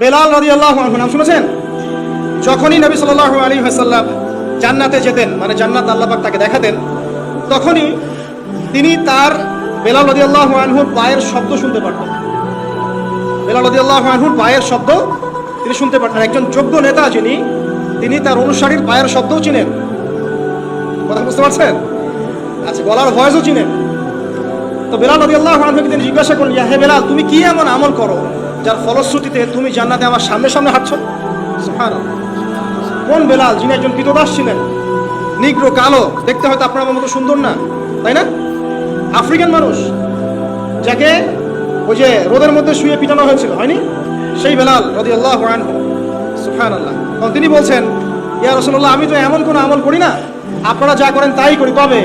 বেলাল রাজি আল্লাহ নাম শুনেছেন? যখনই নবী সাল্লাহ আলী হাসাল্লাম জান্নাতে যেতেন মানে জান্নাত আল্লাপাক তাকে দেখাতেন, তখনই তিনি তার বেলাল রদি আল্লাহ আনহুর পায়ের শব্দ শুনতে পারতেন। বেলাল রদি আল্লাহ আনহুর পায়ের শব্দ তিনি শুনতে পারতেন। একজন যোগ্য নেতা যিনি, তিনি তার অনুসারীর পায়ের শব্দও চিনেন। কথা বুঝতে পারছেন? আচ্ছা গলার ভয়েসও চিনেন। তো বেলাল রদি আল্লাহ আনহুকে তিনি জিজ্ঞাসা করলেন, ইয়া হে বেলাল, তুমি কি এমন আমল করো? যার ফলশ্রুতিতে তুমি জান্নাতে আমার সামনে সামনে হাঁটছ। কোন বেলাল, যিনি একজন কৃতদাস ছিলেন, নিগ্রো, কালো, দেখতে হয়তো আপনার আমার মতো সুন্দর না, তাই না? আফ্রিকান মানুষ, যাকে ওই যে রোদের মধ্যে শুয়ে পিটানো হয়েছিল, হয়নি? সেই বেলাল রদি আল্লাহ সুফান আল্লাহ তখন তিনি বলছেন, ইয়া রসল্লাহ আমি তো এমন কোনো আমল করি না। আপনারা যা করেন তাই করি। তবে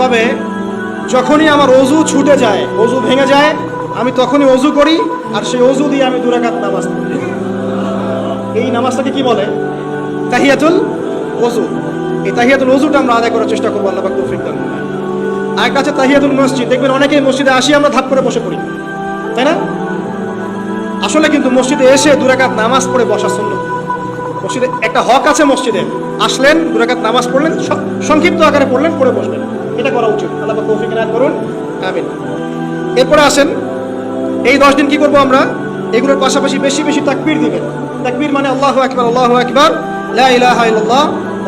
তবে যখনই আমার অজু ছুটে যায়, অজু ভেঙে যায় আমি তখনই অজু করি, আর সেই অজু দিয়ে আমি দুরাকাত নামাজ পড়ি। এই নামাজটাকে কি বলে? তাহিয়াতুল অজু। এই তাহিয়াতুল অজুটা আমরা আদায় করার চেষ্টা করব, আল্লাহ তৌফিক দান আর আছে তাহিয়াতুল মসজিদ। দেখবেন অনেকেই মসজিদে আসি, আমরা ধাপ করে বসে পড়ি। তাই না? আসলে কিন্তু মসজিদে এসে দুরাকাত নামাজ পড়ে বসা শুনল মসজিদে একটা হক আছে মসজিদে। আসলেন, দুরাকাত নামাজ পড়লেন সংক্ষিপ্ত আকারে পড়লেন, পড়ে বসবেন এটা করা উচিত। আল্লাহ তৌফিক এনায়েত করুন। আমিন। এরপরে আসেন এই দশ দিন কি করব আমরা? এগুলোর পাশাপাশি বেশি বেশি তাকবির দিবেন। তাকবীর মানে আল্লাহ আকবার আল্লাহ আকবার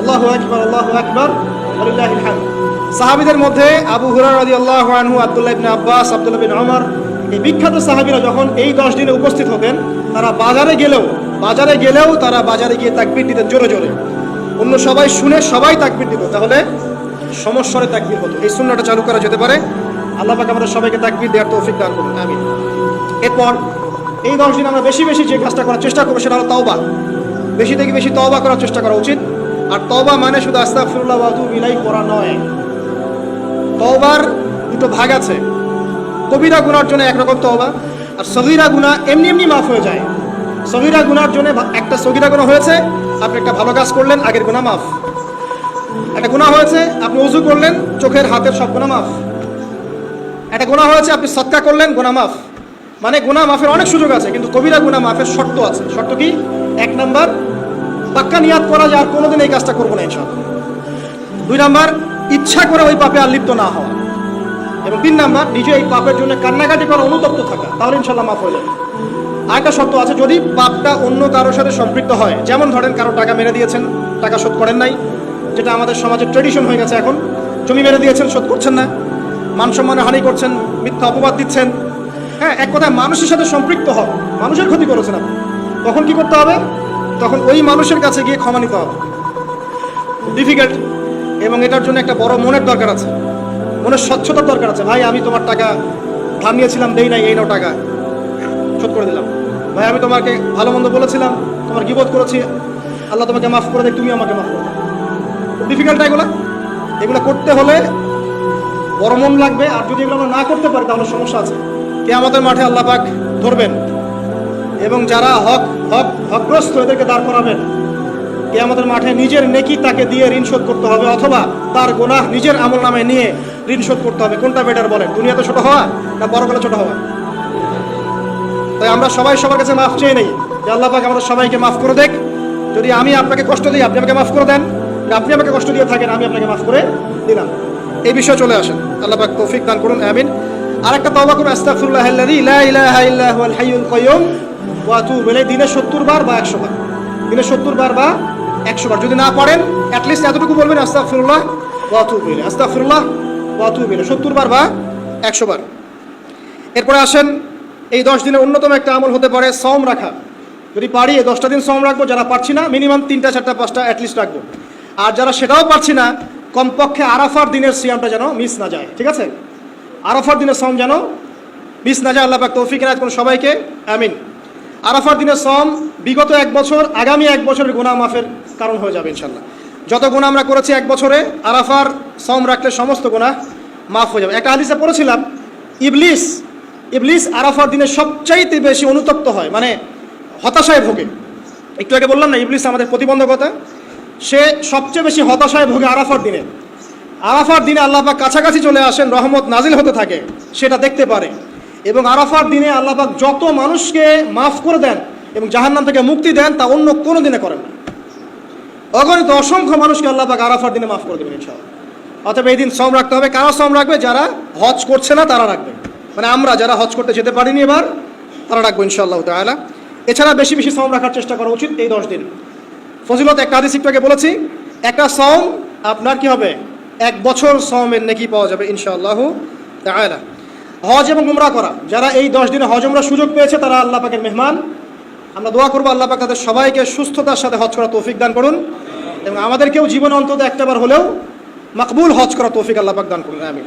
আল্লাহু আকবার আল্লাহু আকবার সাহাবীদের মধ্যে আবু হুরায়রা রাদিয়াল্লাহু আনহু, আব্দুল্লাহ ইবনে আব্বাস, আব্দুল্লাহ বিন ওমর এই বিখ্যাত সাহাবীরা যখন এই দশ দিনে উপস্থিত হতেন তারা বাজারে গেলেও বাজারে গেলেও তারা বাজারে গিয়ে তাকবির দিতেন জোরে জোরে। অন্য সবাই শুনে সবাই তাকবির দিত, তাহলে সমস্বরে তাকবির হতো। এই শূন্যটা চালু করা যেতে পারে। আল্লাহ পাক আমাদের সবাইকে তাকবীর দেওয়ার তৌফিক দান করুন, আমিন। এরপর এই দশ দিন আমরা বেশি বেশি যে কাজটা করার চেষ্টা করব সেটা হলো তওবা। বেশি থেকে বেশি তওবা করার চেষ্টা করা উচিত। আর তওবা মানে শুধু আস্তাগফিরুল্লাহ ওয়া আতুবু ইলাইহি করা নয়। তওবার দুটো ভাগ আছে। কবিরা গুনার জন্য একরকম তওবা আর সগীরা গুনাহ এমনি এমনি মাফ হয়ে যায়। সগীরা গুনার জন্য একটা সগীরা গুণা হয়েছে, আপনি একটা ভালো কাজ করলেন, আগের গুনাহ মাফ। একটা গুনাহ হয়েছে, আপনি উজু করলেন, চোখের হাতের সব গুনাহ মাফ। একটা গুনাহ হয়েছে, আপনি সৎকা করলেন, গুনাহ মাফ। মানে গুনাহ মাফের অনেক সুযোগ আছে, কিন্তু কবিরা গুনাহ মাফের শর্ত আছে। শর্ত কি? এক নাম্বার, পাক্কা নিয়াত করা যে আর কোনোদিন এই কাজটা করব না ইনশাআল্লাহ। দুই নাম্বার, ইচ্ছা করে ওই পাপে আর লিপ্ত না হওয়া। এবং তিন নাম্বার, নিজে এই পাপের জন্য কান্নাকাটি করা অনুতপ্ত থাকা, তাহলে ইনশাল্লাহ মাফ হয়ে যাবে। আরেকটা শর্ত আছে, যদি পাপটা অন্য কারোর সাথে সম্পৃক্ত হয়, যেমন ধরেন কারও টাকা মেরে দিয়েছেন, টাকা শোধ করেন নাই, যেটা আমাদের সমাজের ট্রেডিশন হয়ে গেছে এখন, জমি মেরে দিয়েছেন, শোধ করছেন না, মান সম্মানে হানি করছেন, মিথ্যা অপবাদ দিচ্ছেন হ্যাঁ এক কথায় মানুষের সাথে সম্পৃক্ত হন মানুষের ক্ষতি করেছেন আপনি। তখন কি করতে হবে? তখন ওই মানুষের কাছে গিয়ে ক্ষমা নিতে হবে। ডিফিকাল্ট এবং এটার জন্য একটা বড় মনের দরকার আছে। মনের স্বচ্ছতার দরকার আছে। ভাই, আমি তোমার টাকা থামিয়েছিলাম দেই নাই, এই নাও টাকা। শোধ করে দিলাম। ভাই, আমি তোমাকে ভালো মন্দ বলেছিলাম, তোমার গিবোধ করেছি। আল্লাহ তোমাকে মাফ করে দেয়, তুমি আমাকে মাফ করে ডিফিকাল্ট এগুলো? এগুলো করতে হলে বড় মন লাগবে, আর যদি এগুলো আমরা না করতে পারি, তাহলে সমস্যা আছে। কে আমাদের মাঠে আল্লাহ পাক ধরবেন। এবং যারা হক হক, হকগ্রস্ত এদেরকে দাঁড় করাবেন। কে আমাদের মাঠে নিজের নেকি তাকে দিয়ে ঋণ শোধ করতে হবে, অথবা তার গোনাহ নিজের আমল নামে নিয়ে ঋণ শোধ করতে হবে। কোনটা বেটার বলেন? দুনিয়াতে ছোট হওয়া না বড় গেলে ছোট হওয়া? তাই আমরা সবাই সবার কাছে মাফ চেয়ে নেই যে আল্লাহ পাক আমাদের সবাইকে মাফ করে দেখ। যদি আমি আপনাকে কষ্ট দিই, আপনি আমাকে মাফ করে দেন। আপনি আমাকে কষ্ট দিয়ে থাকেন, আমি আপনাকে মাফ করে দিলাম। এই বিষয়ে চলে আসেন। আল্লাহ পাক তৌফিক দান করুন, আমিন। আরেকটা তওবা করুন আস্তাগফিরুল্লাহ আল্লাযী লা ইলাহা ইল্লা হুয়াল হাইয়ুল কাইয়ুম ওয়া আতুবু ইলাইহি, দিনে 70 বার বা 100 বার। দিনে 70 বার বা 100 বার। যদি না পারেন অ্যাট লিস্ট এতটুকু বলবেন, আস্তাগফিরুল্লাহ ওয়া আতুবু ইলাইহি। আস্তাগফিরুল্লাহ ওয়া আতুবু ইলাইহি। 70 বার বা 100 বার। এরপরে আসেন, এই দশ দিনের অন্যতম একটা আমল হতে পারে সম রাখা। যদি পারি, এই দশটা দিন সম রাখব, যারা পারছি না মিনিমাম তিনটা, চারটা, পাঁচটা অ্যাটলিস্ট রাখব। আর যারা সেটাও পারছি না, কমপক্ষে আরাফার দিনের সিয়ামটা যেন মিস না যায়। ঠিক আছে? আরাফার দিনের সম যেন মিস না যায় আল্লাহ পাক তৌফিক রাত কোন সবাইকে। আমিন। আরাফার দিনের সম বিগত এক বছর, আগামী এক বছরের গুণা মাফের কারণ হয়ে যাবে ইনশাল্লাহ যত গুণা আমরা করেছি এক বছরে, আরাফার সম রাখলে সমস্ত গুণা মাফ হয়ে যাবে। একটা হাদিসে পড়েছিলাম, ইবলিস ইবলিস আরাফার দিনে সবচাইতে বেশি অনুতপ্ত হয় মানে হতাশায় ভোগে। একটু আগে বললাম না, ইবলিস আমাদের প্রতিবন্ধকতা? সে সবচেয়ে বেশি হতাশায় ভোগে আরাফার দিনে। আরাফার দিনে আল্লাহ পাক কাছাকাছি চলে আসেন, রহমত নাজিল হতে থাকে, সেটা দেখতে পারে। এবং আরাফার দিনে আল্লাহ পাক যত মানুষকে মাফ করে দেন এবং জাহান্নাম থেকে মুক্তি দেন, তা অন্য কোনো দিনে করেন না। অগণিত অসংখ্য মানুষকে আল্লাহ পাক আরাফার দিনে মাফ করে দেবেন ইনশাআল্লাহ। অতএব এই দিন শ্রম রাখতে হবে। কারা শ্রম রাখবে? যারা হজ করছে না, তারা রাখবে। মানে আমরা যারা হজ করতে যেতে পারিনি এবার, তারা রাখব ইনশাআল্লাহ তাআলা। এছাড়া বেশি বেশি শ্রম রাখার চেষ্টা করা উচিত এই দশ দিন। ফজিলত একটা হাদিস একটু বলেছি, একটা সম আপনার কি হবে? এক বছর সমের নেকি পাওয়া যাবে ইনশাআল্লাহ তাআলা। হজ এবং উমরা করা, যারা এই দশ দিনে হজ উমরা সুযোগ পেয়েছে, তারা আল্লাহ পাকের মেহমান। আমরা দোয়া করব আল্লাহ পাক তাদের সবাইকে সুস্থতার সাথে হজ করা তৌফিক দান করুন এবং আমাদেরকেও জীবন অন্তত একটাবার হলেও মাকবুল হজ করা তৌফিক আল্লাহ পাক দান করুন আমি